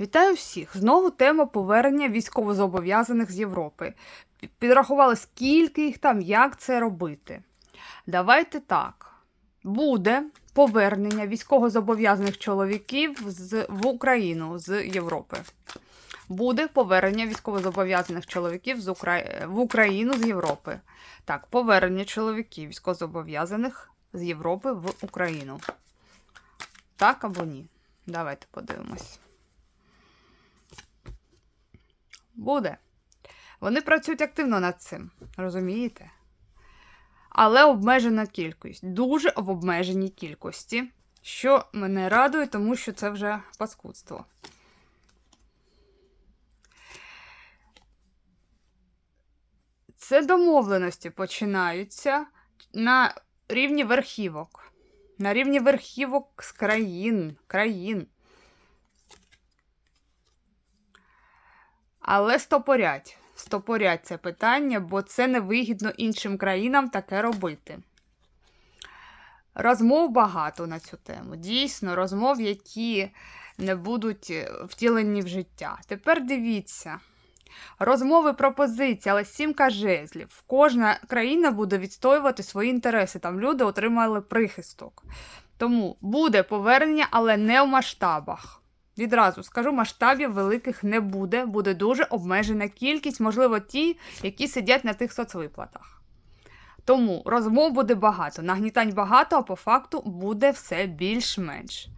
Вітаю всіх! Знову тема повернення військовозобов'язаних з Європи. Підрахували, скільки їх там, як це робити. Давайте так. Буде повернення військовозобов'язаних чоловіків з, в Україну з Європи. Буде повернення військовозобов'язаних чоловіків з Укра... в Україну з Європи. Так, повернення чоловіків військовозобов'язаних з Європи в Україну. Так або ні? Давайте подивимось. Буде. Вони працюють активно над цим, розумієте? Але обмежена кількість. Дуже в обмеженій кількості. Що мене радує, тому що це вже паскудство. Це домовленості починаються на рівні верхівок. На рівні верхівок з країн. країн. Але стопорять. Стопорять це питання, бо це невигідно іншим країнам таке робити. Розмов багато на цю тему. Дійсно, розмов, які не будуть е, втілені в життя. Тепер дивіться. Розмови пропозиції, але сімка жезлів. Кожна країна буде відстоювати свої інтереси. Там люди отримали прихисток. Тому буде повернення, але не в масштабах. Відразу скажу, масштабів великих не буде, буде дуже обмежена кількість, можливо, ті, які сидять на тих соцвиплатах. Тому розмов буде багато, нагнітань багато, а по факту буде все більш-менш.